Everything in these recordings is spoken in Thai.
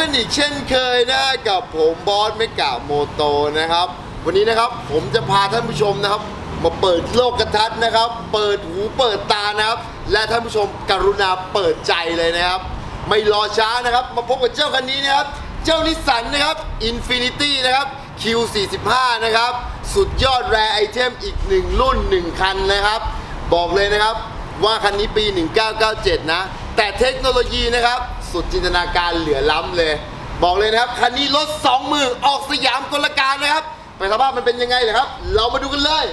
กันอีกเช่นเคยนะกับผมบอสเมกาโมโตนะครับ วันนี้นะครับผมจะพาท่านผู้ชมนะครับ มาเปิดโลกกระทัดนะครับ เปิดหูเปิดตานะครับ และท่านผู้ชมกรุณาเปิดใจเลยนะครับ ไม่รอช้านะครับ มาพบกับเจ้าคันนี้นะครับ เจ้านิสสันนะครับ Infinity นะครับ Q45 นะครับ สุดยอดแรไอเทมอีกหนึ่งรุ่นหนึ่งคันนะครับ บอกเลยนะครับว่าคันนี้ปี 1997 นะ แต่เทคโนโลยีนะครับ สุดจินตนาการเหลือล้ำเลย บอกเลยนะครับคันนี้รถสองมือออกสยามกลการนะครับ ไปสภาพมันเป็นยังไงเลยครับ เรามาดูกันเลย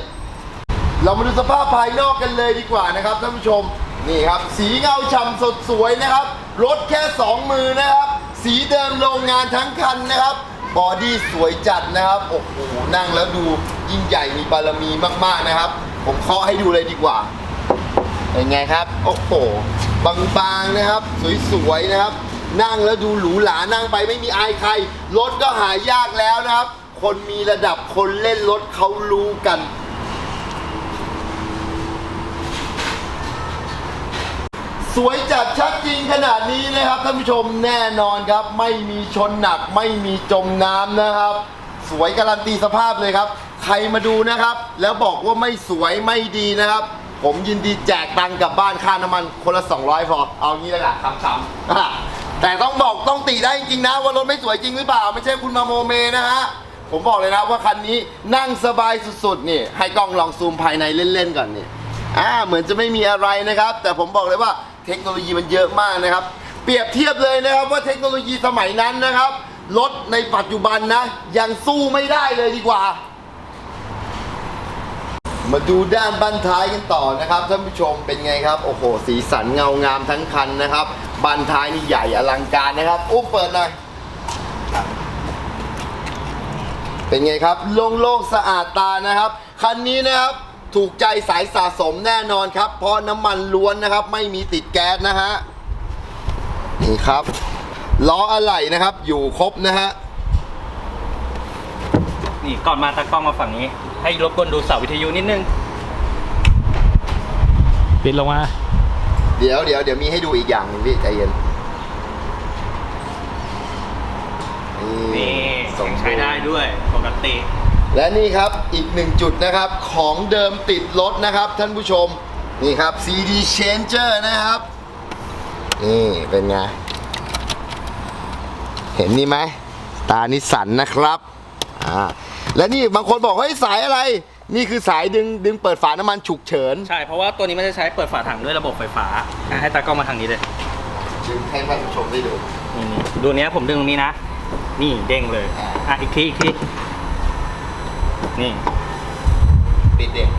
เรามาดูสภาพภายนอกกันเลยดีกว่านะครับท่านผู้ชมนี่ครับ สีเงาฉ่ำสดสวยนะครับ รถแค่ 2 มือนะครับ สีเดิมโรงงานทั้งคันนะครับ บอดี้สวยจัดนะครับ โอ้โห นั่งแล้วดูยิ่งใหญ่มีบารมีมากๆนะครับ ผมเคาะให้ดูเลยดีกว่า เป็นไงครับ โอ้โห บางๆนะครับ สวยๆนะครับ นั่งแล้วดูหรูหรานั่งไปไม่มีอายใคร รถก็หายากแล้วนะครับ คนมีระดับคนเล่นรถเขารู้กันสวยจัดชัดจริงขนาดนี้นะครับท่านผู้ชมแน่นอนครับ ไม่มีชนหนักไม่มีจมน้ำนะครับ สวยการันตีสภาพเลยครับ ใครมาดูนะครับ แล้วบอกว่าไม่สวยไม่ดีนะครับ ผมยินดีแจกตังค์กลับบ้านค่าน้ำมันคนละ 200 พอ เอางี้แล้วกันคำๆอะแต่ต้องบอกต้องติได้จริงๆนะ ว่ารถไม่สวยจริงหรือเปล่า ไม่ใช่คุณมาโมเมนะฮะ ผมบอกเลยนะว่าคันนี้นั่งสบายสุดๆนี่ ให้กล้องลองซูมภายในเล่นๆก่อนนี่อ่าเหมือนจะไม่มีอะไรนะครับ แต่ผมบอกเลยว่าเทคโนโลยีมันเยอะมากนะครับ เปรียบเทียบเลยนะครับว่าเทคโนโลยีสมัยนั้นนะครับรถในปัจจุบันนะ ยังสู้ไม่ได้เลยดีกว่า มาดูด้านบันท้ายกันต่อนะครับท่านผู้ชมเป็นไงครับโอ้โหสีสันเงางามทั้งคันนะครับบันท้ายนี่ใหญ่อลังการนะครับ อุ้มเปิดหน่อยเป็นไงครับโล่งๆสะอาดตานะครับคันนี้นะครับถูกใจสายสะสมแน่นอนครับ เพราะน้ำมันล้วนนะครับ ไม่มีติดแก๊สนะฮะนี่ครับล้ออะไหล่นะครับอยู่ครบนะฮะนี่ก่อนมาตากล้องมาฝั่งนี้ ให้รบกวนดูเสาวิทยุนิดนึง ปิดลงมา เดี๋ยวเดี๋ยวเดี๋ยวมีให้ดูอีกอย่างหนึงพี่ใจเย็นนี่สมยังบูรณ์ ใช้ได้ด้วยปกติ และนี่ครับอีกหนึ่งจุดนะครับของเดิมติดรถนะครับท่านผู้ชม นี่ครับ CD changer นะครับ นี่เป็นไง เห็นนี่ไหมตานิสสันนะครับอ่า และนี่บางคนบอกเฮ้ยสายอะไร นี่คือสายดึงดึงเปิดฝาน้ำมันฉุกเฉินใช่ เพราะว่าตัวนี้มันจะใช้เปิดฝาถังด้วยระบบไฟฟ้าอะให้ตากล้องมาทางนี้เลยจึงให้ท่านผู้ชมได้ดูนี่นี่ดูเนี้ยผมดึงตรงนี้นะ นี่เด้งเลยอ่าอะอีกทีอีกทีนี่ปิดเด็ก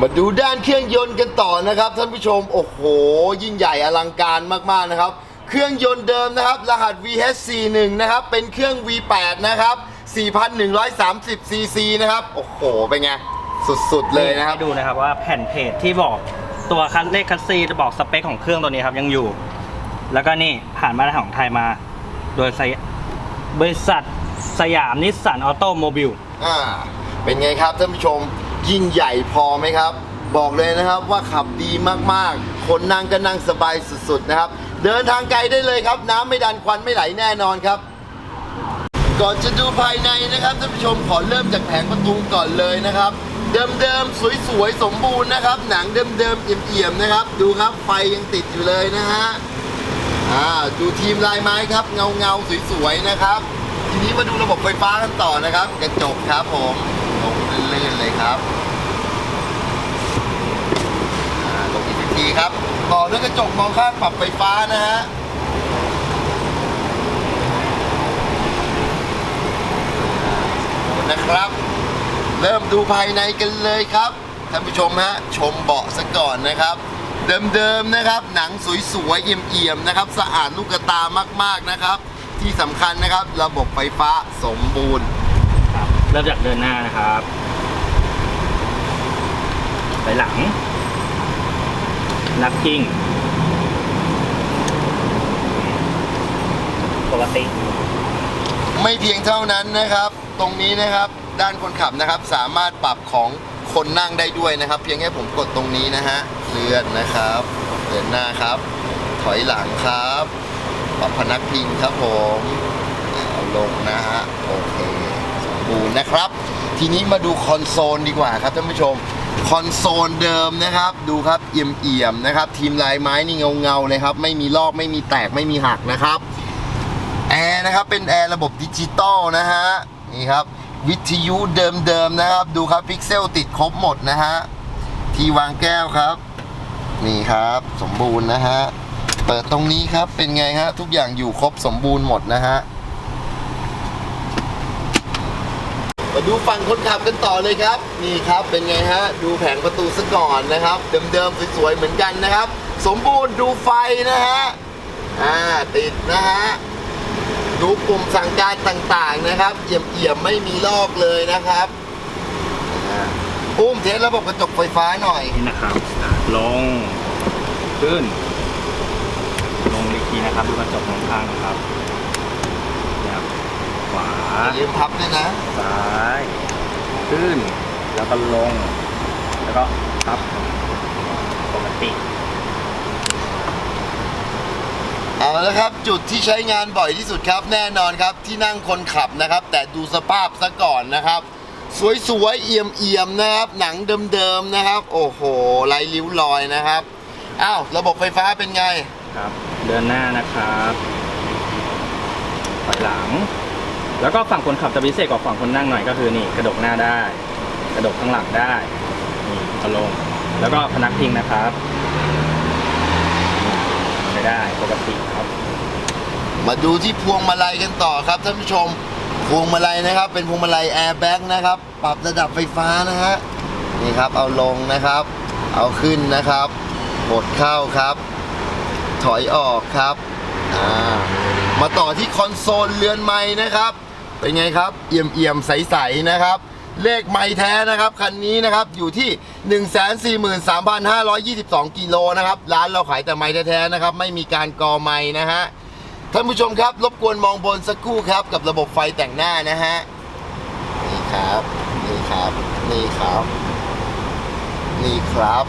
มาดูด้านเครื่องยนต์กันต่อนะครับท่านผู้ชม โอ้โห ยิ่งใหญ่อลังการมากๆนะครับ เครื่องยนต์เดิมนะครับ รหัส VH41 นะครับ เป็นเครื่อง V8 นะครับ 4,130 cc นะครับ โอ้โห เป็นไง สุดๆเลยนะครับ ให้ดูนะครับว่าแผ่นเพจที่บอกตัวคันเลขคัสซีจะบอกสเปคของเครื่องตัวนี้ครับยังอยู่ แล้วก็นี่ผ่านมาตรฐานของไทยมา โดยสยบริษัทสยามนิสสันออโตโมบิล อ่า เป็นไงครับท่านผู้ชม ยิ่งใหญ่พอไหมครับ บอกเลยนะครับว่าขับดีมากๆ คนนั่งก็นั่งสบายสุดๆนะครับ เดินทางไกลได้เลยครับ น้ำไม่ดันควันไม่ไหลแน่นอนครับ ก่อนจะดูภายในนะครับท่านผู้ชมขอเริ่มจากแผงประตูก่อนเลยนะครับ เดิมๆสวยๆสมบูรณ์นะครับ หนังเดิมๆเอี่ยมๆนะครับ ดูครับไฟยังติดอยู่เลยนะฮะอ่าดูทีมลายไม้ครับ เงาเงาๆสวยๆนะครับ ทีนี้มาดูระบบไฟฟ้ากันต่อนะครับ กระจกครับผมลงลื่นๆเลยครับอ่าลงอีกทีครับ ต่อด้วยกระจกมองข้างปรับไฟฟ้านะฮะนะครับ เริ่มดูภายในกันเลยครับท่านผู้ชมฮะชมเบาะซะก่อนนะครับ เดิมๆนะครับ หนังสวยๆเอี่ยมๆนะครับ สะอาดลูกตามากๆนะครับ ที่สำคัญนะครับระบบไฟฟ้าสมบูรณ์ครับเริ่มจากเดินหน้านะครับ ไปหลัง นักกิ้ง ปกติ ไม่เพียงเท่านั้นนะครับ ตรงนี้นะครับด้านคนขับนะครับ สามารถปรับของคนนั่งได้ด้วยนะครับ เพียงแค่ผมกดตรงนี้นะฮะเลื่อนนะครับเดินหน้าครับ ถอยหลังครับ ปรับพนักพิงครับผมเอาลงนะฮะโอเคสมบูรณ์นะครับ ทีนี้มาดูคอนโซลดีกว่าครับท่านผู้ชม คอนโซลเดิมนะครับ ดูครับเอี่ยมๆนะครับ ทีมลายไม้นี่เงาๆเลยครับ ไม่มีลอกไม่มีแตกไม่มีหักนะครับแอร์นะครับเป็นแอร์ระบบดิจิตอลนะฮะนี่ครับวิทยุเดิมๆนะครับ ดูครับพิกเซลติดครบหมดนะฮะที่วางแก้วครับ นี่ครับสมบูรณ์นะฮะเปิดตรงนี้ครับเป็นไงฮะทุกอย่างอยู่ครบสมบูรณ์หมดนะฮะ มาดูฝั่งคนขับกันต่อเลยครับ นี่ครับเป็นไงฮะ ดูแผงประตูซะก่อนนะครับ เดิมๆสวยๆเหมือนกันนะครับ สมบูรณ์ดูไฟนะฮะอ่าติดนะฮะดูปุ่มสั่งการต่างๆนะครับเอี่ยมๆไม่มีลอกเลยนะครับอ่าปุ้มเทสระบบกระจกไฟฟ้าหน่อยนี่นะครับอะลงขึ้น ลงอีกทีนะครับ ดูกระจกมองข้างนะครับเนี่ยครับขวา อย่า ลืมพับด้วยนะซ้ายขึ้น แล้วก็ลง แล้วก็พับปกติเอาละครับจุดที่ใช้งานบ่อยที่สุดครับ แน่นอนครับที่นั่งคนขับนะครับ แต่ดูสภาพซะก่อนนะครับ สวยๆเอี่ยมๆนะครับ หนังเดิมๆนะครับ โอ้โหไรริ้วรอยนะครับอ้าวระบบไฟฟ้าเป็นไงครับ เดินหน้านะครับถอยหลัง แล้วก็ฝั่งคนขับจะพิเศษกว่าฝั่งคนนั่งหน่อยก็คือนี่กระดกหน้าได้ กระดกข้างหลังได้นี่เอาลง แล้วก็พนักพิงนะครับไม่ได้ปกติครับ มาดูที่พวงมาลัยกันต่อครับท่านผู้ชมพวงมาลัยนะครับ เป็นพวงมาลัยแอร์แบ็กนะครับ ปรับระดับไฟฟ้านะฮะนี่ครับเอาลงนะครับ เอาขึ้นนะครับกดเข้าครับ ถอยออกครับอ่า มาต่อที่คอนโซลเรือนไม้นะครับ เป็นไงครับเอี่ยมเอี่ยมๆ ใสๆ นะครับ เลขไม้แท้นะครับ คันนี้นะครับอยู่ที่ 143,522 กิโลนะครับ ร้านเราขายแต่ไม้แท้ๆ นะครับ ไม่มีการกอไม้นะฮะ ท่านผู้ชมครับ รบกวนมองบนสักครู่ครับ กับระบบไฟแต่งหน้านะฮะ นี่ครับ นี่ครับ นี่ครับ นี่ครับ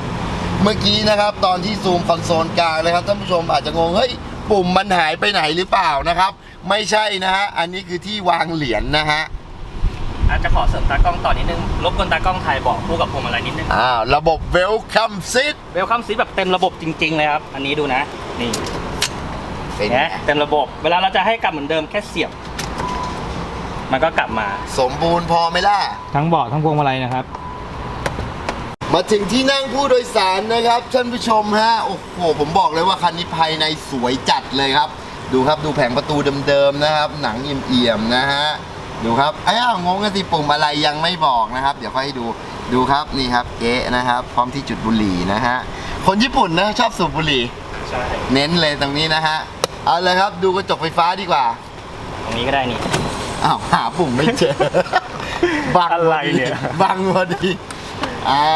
เมื่อกี้นะครับตอนที่ซูมคอนโซลกลางเลยครับท่านผู้ชมอาจจะงง เฮ้ย ปุ่มมันหายไปไหนหรือเปล่านะครับ ไม่ใช่นะฮะ อันนี้คือที่วางเหรียญนะฮะอาจจะขอเสริมตากล้องต่อนิดนึง รบกวนตากล้องถ่ายเบอกคู่กับพวงมาลัยนิดนึงอ่าระบบ Welcome Seat เวลคัมซีแบบเต็มระบบจริงๆเลยครับ อันนี้ดูนะ นี่เป็นไงนะเต็มระบบ เวลาเราจะให้กลับเหมือนเดิมแค่เสียบ มันก็กลับมา สมบูรณ์พอไหมล่ะ ทั้งเบาะทั้งพวงมาลัยนะครับ มาถึงที่นั่งผู้โดยสารนะครับท่านผู้ชมฮะโอ้โหผมบอกเลยว่าคันนี้ภายในสวยจัดเลยครับ ดูครับดูแผงประตูเดิมๆนะครับ หนังเอี่ยมๆนะฮะดูครับอ้าวงงกันสิปุ่มอะไรยังไม่บอกนะครับ เดี๋ยวค่อยให้ดูดูครับนี่ครับเก๊ะนะครับ พร้อมที่จุดบุหรี่นะฮะคนญี่ปุ่นนะชอบสูบบุหรี่ใช่เน้นเลยตรงนี้นะฮะเอาเลยครับดูกระจกไฟฟ้าดีกว่า ตรงนี้ก็ได้นี่อ้าวหาปุ่มไม่เจอบังพอะไรดีเนี่ย บังพอดี อ่า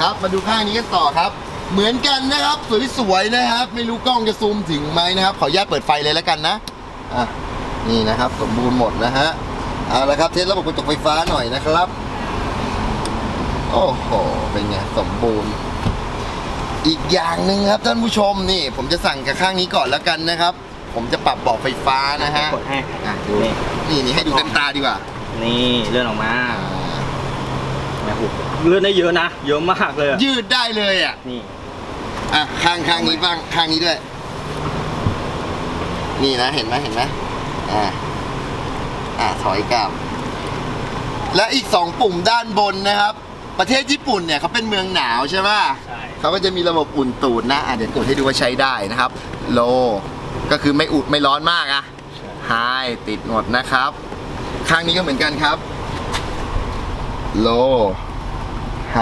ครับมาดูข้างนี้กันต่อครับ เหมือนกันนะครับสวยๆนะครับ ไม่รู้กล้องจะซูมถึงไหมนะครับขออนุญาตเปิดไฟเลยแล้วกันนะอะนี่นะครับสมบูรณ์หมดนะฮะเอาละครับเทสระบบกระจกไฟฟ้าหน่อยนะครับโอ้โหเป็นไงสมบูรณ์ อีกอย่างหนึ่งครับท่านผู้ชมนี่ ผมจะสั่งกับข้างนี้ก่อนแล้วกันนะครับ ผมจะปรับเบาะไฟฟ้านะฮะกดให้อะดูนี่นี่ให้ดูเต็มตาดีกว่า นี่เลื่อนออกมาแม่หู เลื่อนได้เยอะนะ เยอะมากเลยอะยืดได้เลยอะ นี่ อะข้างข้างนี้บ้างข้างนี้ด้วย นี่นะเห็นไหมเห็นไหมอ่าอ่าถอยกลับและอีกสองปุ่มด้านบนนะครับ ประเทศญี่ปุ่นเนี่ยเขาเป็นเมืองหนาวใช่ไหมใช่ เขาก็จะมีระบบอุ่นตูดนะอะเดี๋ยวกดให้ดูว่าใช้ได้นะครับ โล ก็คือไม่อุดไม่ร้อนมากอะไฮติดหมดนะครับ ข้างนี้ก็เหมือนกันครับ โล ไฮ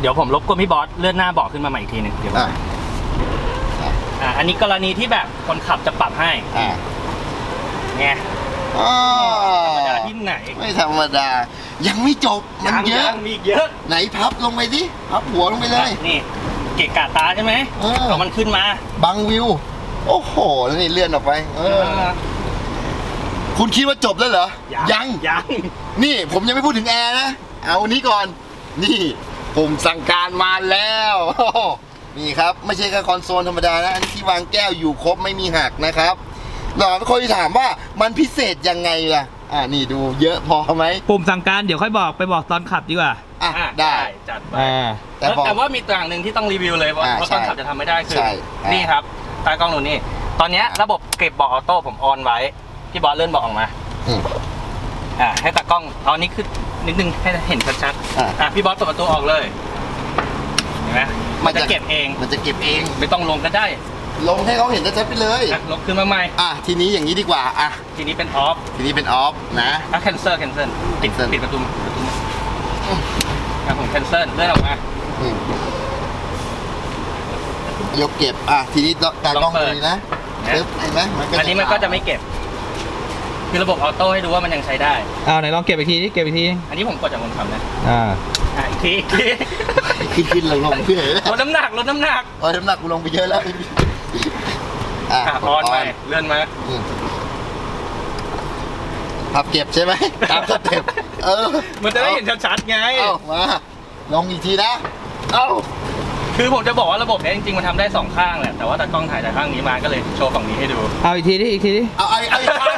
เดี๋ยวผมรบกวนพี่บอสเลื่อนหน้าเบาะขึ้นมาใหม่อีกทีหนึ่งเดี๋ยวอะอะอันนี้กรณีที่แบบคนขับจะปรับให้อะไงอ๋อธรรมดาที่ไหนไม่ธรรมดา ยังไม่จบมันยังเยอะยังมีอีกเยอะ ไหนพับลงไปดิพับหัวลงไปเลยนี่ เกะกะตาใช่ไหมเออเอามันขึ้นมาบังวิว โอ้โหแล้วนี่เลื่อนออกไป เออ คุณคิดว่าจบแล้วเหรอยังยังนี่ผมยังไม่พูดถึงแอร์นะเอาอันนี้ก่อน นี่ผมสั่งการมาแล้วโอ้โหนี่ครับไม่ใช่แค่คอนโซลธรรมดานะ อันนี้ที่วางแก้วอยู่ครบไม่มีหักนะครับหลายคนที่ถามว่ามันพิเศษยังไงล่ะ อ่านี่ดูเยอะพอไหมปุ่มสั่งการเดี๋ยวค่อยบอกไปบอกตอนขับดีกว่า อะ อะได้จัดไปอ่าแต่แล้วบอก แต่ว่ามีตัวอย่างหนึ่งที่ต้องรีวิวเลยเพราะอ่าเพราะตอนใช่ขับจะทำไม่ได้คือ ใช่อ่านี่นี่ครับตากล้องหนูนี่ ตอนเนี้ยระบบเก็บเบาะออโต้ผมออนไว้พี่บอสเลื่อนเบาะออกมา อืม อ่าให้ตากล้องเอาอันนี้คือ นิดนึงให้เห็นชัดอ่าๆอะพี่บอสเปิดประตูออกเลยเห็นไหมมันจะเก็บเอง มันจะเก็บเอง ไม่ต้องลงก็ได้ลงให้เขาเห็นชัดๆไปเลย อะลงขึ้นมาใหม่อะทีนี้อย่างนี้ดีกว่าอะทีนี้เป็นออฟทีนี้เป็นออฟนะ อะ cancel cancel ปิด cancel ปิดประตูประตูอะผม cancel เลื่อนออกมา อืมยกเก็บอะทีนี้ตากล้องลองเปิด ดูนะปึ๊บเห็นไหมมันก็อันนี้มันก็จะไม่เก็บ คือระบบออโต้ให้ดูว่ามันยังใช้ได้ เอาไหนลองเก็บอีกทีดิเก็บอีกที อันนี้ผมกดจากคนขับนะอ่า อะอีกทีอีกทีขึ้นขึ้นลงลงเพื่ออะไรลดน้ำหนักลดน้ำหนักโอ้ยน้ำหนักกูลงไปเยอะแล้วอะอะออนไปเลื่อนมาอืมพับเก็บใช่ไหมตามสเต็ปเออมันจะได้เห็นชัดๆไง เอ้ามาลงอีกทีนะ เอ้า คือผมจะบอกว่าระบบเนี้ยจริงๆมันทำได้สองข้างแหละแต่ว่าตากล้องถ่ายจากข้างนี้มาก็เลยโชว์ฝั่งนี้ให้ดู เอาอีกทีดิอีกทีดิ เอาไอ้ไอ้ทาง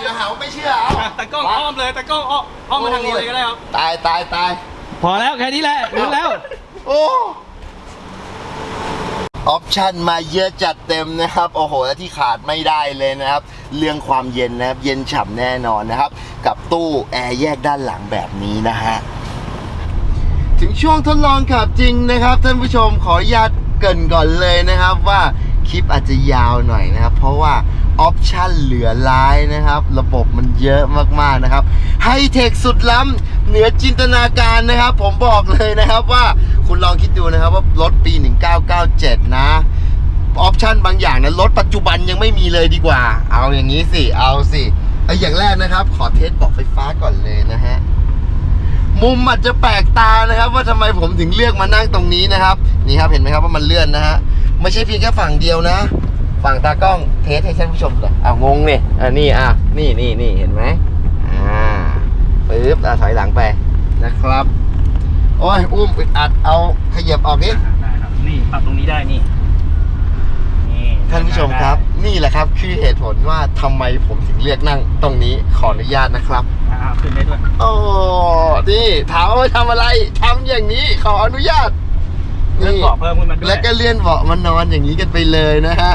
เดี๋ยวหาว่าไม่เชื่อเอาอะตากล้องอ้อมเลยตากล้องอ้อมอ้อมมาทางนี้เลยก็ได้ครับ ตายตายตายพอแล้วแค่นี้แหละรู้แล้ว โอ้ออปชันมาเยอะจัดเต็มนะครับ โอ้โหและที่ขาดไม่ได้เลยนะครับ เรื่องความเย็นนะครับ เย็นฉ่ำแน่นอนนะครับ กับตู้แอร์แยกด้านหลังแบบนี้นะฮะ ถึงช่วงทดลองขับจริงนะครับ ท่านผู้ชมขออนุญาตเกรินก่อนเลยนะครับว่าคลิปอาจจะยาวหน่อยนะครับ เพราะว่า ออปชันเหลือร้ายนะครับ ระบบมันเยอะมากๆนะครับไฮเทคสุดล้ำเหนือจินตนาการนะครับ ผมบอกเลยนะครับว่าคุณลองคิดดูนะครับว่ารถปี 1997 นะออปชันบางอย่างนะรถปัจจุบันยังไม่มีเลยดีกว่า เอาอย่างนี้สิ เอาสิเอาอย่างแรกนะครับ ขอเทสบอกไฟฟ้าก่อนเลยนะฮะมุมอาจจะแปลกตานะครับ ว่าทำไมผมถึงเลือกมานั่งตรงนี้นะครับ นี่ครับเห็นไหมครับว่ามันเลื่อนนะฮะไม่ใช่เพียงแค่ฝั่งเดียวนะ ฝั่งตากล้องเทสให้ท่านผู้ชมก่อนอ้าวงงเนี่ยอ่านี่อะนี่นี่นี่เห็นไหมอ่าปึ๊บอะถอยหลังไปนะครับ โอ้ยอุ้มอึดอัดเอาขยับออกนิดได้ครับนี่ปรับตรงนี้ได้นี่นี่ท่านผู้ชมครับ นี่แหละครับคือเหตุผลว่าทำไมผมถึงเลือกนั่งตรงนี้ขออนุญาตนะครับ อ่าขึ้นได้ด้วยโอ้นี่ถามว่าไปทำอะไรทำอย่างนี้ขออนุญาต เลื่อนเบาะเพิ่มขึ้นมาด้วยแล้วก็เลื่อนเบาะมานอนอย่างนี้กันไปเลยนะฮะ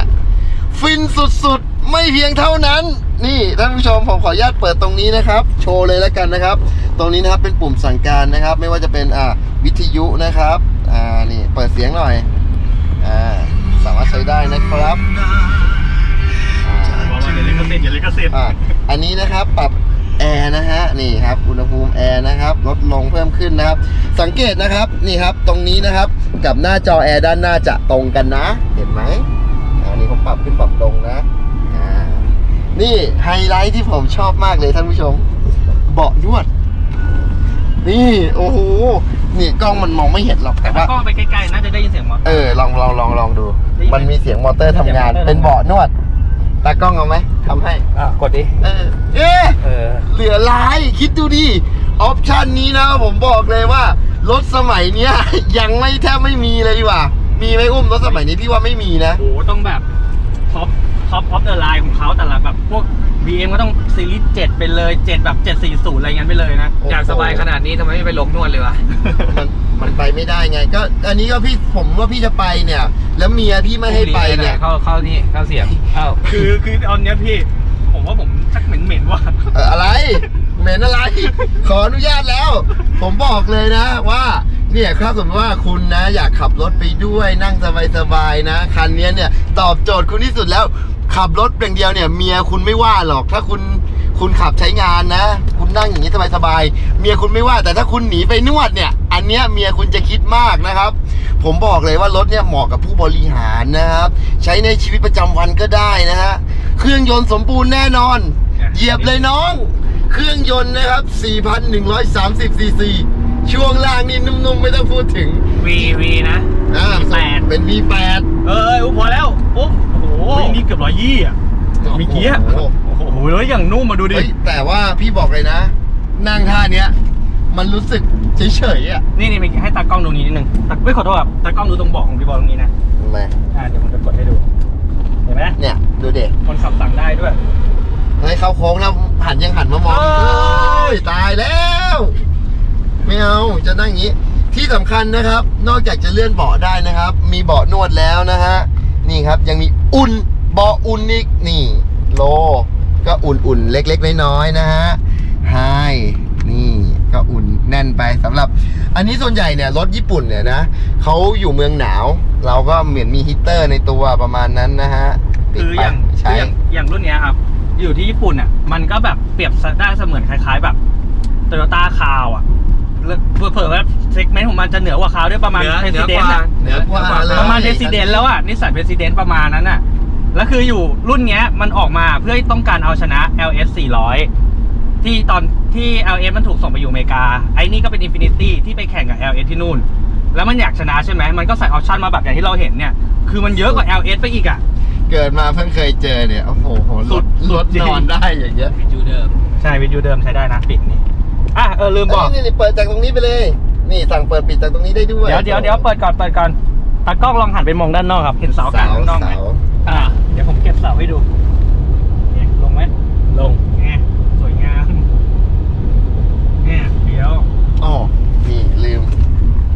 ฟินสุดๆ ไม่เพียงเท่านั้น นี่ท่านผู้ชมผมขออนุญาตเปิดตรงนี้นะครับ โชว์เลยแล้วกันนะครับ ตรงนี้นะครับเป็นปุ่มสั่งการนะครับ ไม่ว่าจะเป็นอ่าวิทยุนะครับอ่านี่เปิดเสียงหน่อยอ่าสามารถใช้ได้นะครับอ่าบอกว่าเดี๋ยวลิขสิทธิ์เดี๋ยวลิขสิทธิ์อะอันนี้นะครับปรับแอร์นะฮะนี่ครับอุณหภูมิแอร์นะครับลดลงเพิ่มขึ้นนะครับ สังเกตนะครับนี่ครับตรงนี้นะครับกับหน้าจอแอร์ด้านหน้าจะตรงกันนะ เห็นไหมอันนี้ผม ปรับขึ้นปรับลงนะอ่านี่ไฮไลท์ที่ผมชอบมากเลยท่านผู้ชม เบาะนวด นี่โอ้โหนี่กล้องมันมองไม่เห็นหรอกแต่ว่ากล้องไปใกล้ๆน่าจะได้ยินเสียงมอเตอร์ เออลองลองลองลองดู ได้ยินไหมมันมีเสียงมอเตอร์ทำงาน เสียงมอเตอร์เป็นเบาะนวดตากล้องเอาไหมทำให้ อะกดดิ เออเอ๊ะ เออ เหลือร้ายคิดดูดิ ออปชันนี้นะผมบอกเลยว่า รถสมัยเนี้ย ยังไม่แทบไม่มีเลยดีกว่า มีไหมอุ้มรถสมัยนี้พี่ว่าไม่มีนะ โอ้โหต้องแบบท็อปท็ อปออฟเดอะไลน์ของเขาแต่ละแบบพวก BM ก็ต้องซีรีส์7ไปเลย7แบบ 740 อะไรเงี้ยไปเลยนะโอ้โหอยากสบายขนาดนี้ทำไมไม่ไปลงนวดเลยวะ มันมันไปไม่ได้ไง ก็อันนี้ก็พี่ผมว่าพี่จะไปเนี่ย แล้วเมียพี่ไม่ให้ไปเนี่ยเข้าเข้านี่เข้าเสียงเข้าคือคือตอนเนี้ยพี่ ผมว่าผมชักเหม็นเหม็นๆว่ะเอ่ออะไรเหม็นอะไร ขออนุญาตแล้ว ผมบอกเลยนะว่า เนี่ยครับสมมติว่าคุณนะ อยากขับรถไปด้วยนั่งสบายๆนะ คันนี้เนี่ย ตอบโจทย์คุณที่สุดแล้ว ขับรถเพียงเดียวเนี่ย เมียคุณไม่ว่าหรอก ถ้าคุณคุณขับใช้งานนะ คุณนั่งอย่างนี้สบายๆเมียคุณไม่ว่าแต่ถ้าคุณหนีไปนวดเนี่ย อันเนี้ยเมียคุณจะคิดมากนะครับ ผมบอกเลยว่ารถเนี่ยเหมาะกับผู้บริหารนะครับ ใช้ในชีวิตประจำวันก็ได้นะฮะเครื่องยนต์สมบูรณ์แน่นอน เหยียบเลยน้อง เครื่องยนต์นะครับ 4,130ซีซีช่วงล่างนี่นุ่มๆไม่ต้องพูดถึง V V นะ อ่า V8 เป็น V8 เอออุ้มพอแล้วอุ้ม โอ้โหนี่เกือบร้อยยี่อะเมื่อกี้อะโอ้โห โอ้โหแล้วอย่างนุ่มมาดูดิเฮ้ยแต่ว่าพี่บอกเลยนะ นั่งท่าเนี้ย มันรู้สึกเฉยๆอะนี่นี่ให้ตากล้องดูนี้นิดนึงตาไม่ขอโทษครับตากล้องดูตรงเบอกของพี่บอลตรงนี้นะทำไมอ่าเดี๋ยวผมจะกดให้ดูเห็นไหมเนี่ย ดูเด็กคนขับสั่งได้ด้วยให้เข้าโค้งแล้วหันยังหันมามองเอ้เอ้ยยตายแล้ว ไม่เอาจะนั่งอย่างนี้ ที่สำคัญนะครับ นอกจากจะเลื่อนเบาะได้นะครับ มีเบาะนวดแล้วนะฮะ นี่ครับยังมีอุ่นเบาะอุ่นอีกนี่ โล ก็อุ่นๆเล็กๆน้อยๆนะฮะไฮนี่ก็อุ่นแน่นไปสำหรับ อันนี้ส่วนใหญ่เนี่ยรถญี่ปุ่นเนี่ยนะเขาอยู่เมืองหนาว เราก็เหมือนมีฮีตเตอร์ในตัวประมาณนั้นนะฮะปิดคือไปอย่างใช้คืออย่างอย่างรุ่นเนี้ยครับ อยู่ที่ญี่ปุ่นอะมันก็แบบเปรียบได้เสมือนคล้าย ๆ แบบโตโยต้าคาวอะแล้วเผื่อๆว่า เซกเมนต์ของมันจะเหนือกว่าคาวด้วยประมาณเหนือเพรเหนืสิอเดกนว่าต์อะเหนือกว่าเลย ประมาณเพรสิเดนต์แล้วอะนิสสันเพรสิเดนต์ประมาณนั้นอะแล้วคืออยู่รุ่นเนี้ยมันออกมาเพื่อต้องการเอาชนะ LS 400 ที่ตอนที่ LS มันถูกส่งไปอยู่อเมริกา ไอ้นี่ก็เป็น Infinity ที่ไปแข่งกับ LS ที่นู่น แล้วมันอยากชนะใช่ไหมมันก็ใส่ออปชั่นมาแบบอย่างที่เราเห็นเนี่ย คือมันเยอะกว่า LS ไปอีกอะเกิดมาเพิ่งเคยเจอเนี่ย โอ้โหรสุถดรถจริง นอนได้อย่างเงี้ยจูเดิมใช่วิดีโอเดิมใช้ได้นะปิดนี่อะเออลืมบอก นี่นี่เปิดจากตรงนี้ไปเลย นี่สั่งเปิดปิดจากตรงนี้ได้ด้วยเดี๋ยวเดี๋ยวเดี๋ยวเปิดก่อนเปิดก่อนตากล้องลองหันไปมองด้านนอกครับเห็นเสากลางเสาข้างนอกไหมเสาอะเดี๋ยวผมเก็บเสาให้ดูเนี่ยลงไหมลงเนี่ยสวยงามเนี่ยเดี๋ยวอ๋อนี่ลืม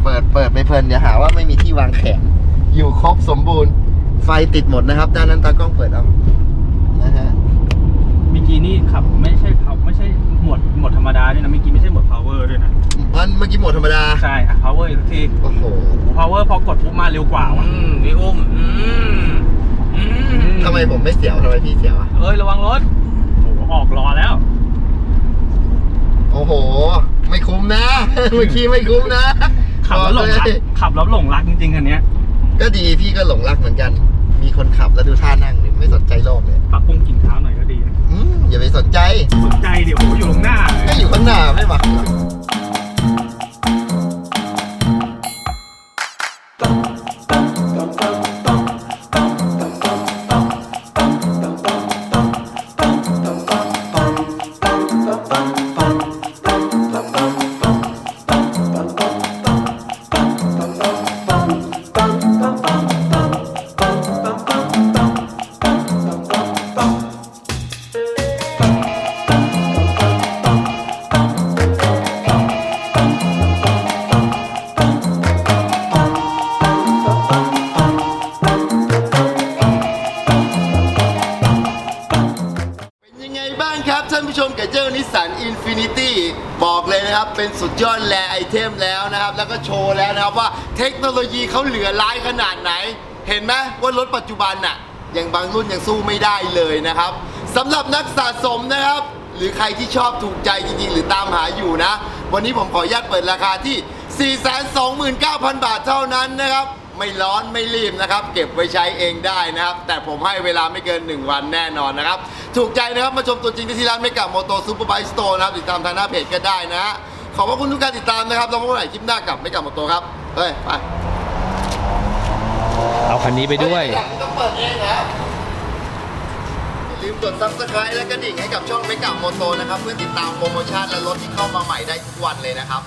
เปิดเปิดไปเพลินเดี๋ยวหาว่าไม่มีที่วางแขนอยู่ครบสมบูรณ์ ไฟติดหมดนะครับ ด้านนั้นตากล้องเปิดเอานะฮะ เมื่อกี้นี่ขับไม่ใช่เขาไม่ใช่หมวดหมวดธรรมดาด้วยนะเมื่อกี้ไม่ใช่หมวด power ด้วยนะ อันเมื่อกี้โหมดธรรมดา ใช่อะ power อีกทีโอ้โห power พอกดปุ๊บมาเร็วกว่าว่ะอืมพี่อุ้มอืมอืมทำไมผมไม่เสียวทำไมพี่เสียวอะเอ้ยระวังรถโอ้โหออกรอแล้ว โอ้โห ไม่คุ้มนะ เมื่อกี้ไม่คุ้มนะขับแล้วหลงรักบอกเยขับแล้วหลงรักจริงๆคันเนี้ยก็ดีพี่ก็หลงรักเหมือนกัน มีคนขับแล้วดูท่านั่งดิไม่สนใจโลกเลยปรับปรุงกลิ่นเท้าหน่อยก็ดีนะอืมอย่าไปสนใจ สนใจเดี๋ยวผมอยู่ตรงหน้าเลยก็อยู่ข้างหน้าไม่มา ชว์แล้วนะครับว่าเทคโนโลยีเขาเหลือร้ายขนาดไหน เห็นไหมว่ารถปัจจุบันน่ะยังบางรุ่นยังสู้ไม่ได้เลยนะครับสำหรับนักสะสมนะครับ หรือใครที่ชอบถูกใจจริงๆ หรือตามหาอยู่นะ วันนี้ผมขออนุญาตเปิดราคาที่ 429,000 บาทเท่านั้นนะครับ ไม่ร้อนไม่รีบนะครับ เก็บไว้ใช้เองได้นะครับ แต่ผมให้เวลาไม่เกิน 1 วันแน่นอนนะครับ ถูกใจนะครับ มาชมตัวจริงที่ร้านไม่กับโมโตซูเปอร์ไบสโตร์นะครับติดตามทางหน้าเพจก็ได้นะ ขอบพระคุณทุกการติดตามนะครับเราพบกันใหม่คลิปหน้ากับไม่กลับมาตัวครับเฮ้ยไปเอาคันนี้ไปด้วยเฮ้หลังต้องเปิดเองนะอย่าลืมกด subscribe และกระดิ่งให้กับช่องไม่กลับโมโตนะครับ เพื่อติดตามโปรโมชั่นและรถที่เข้ามาใหม่ได้ทุกวันเลยนะครับ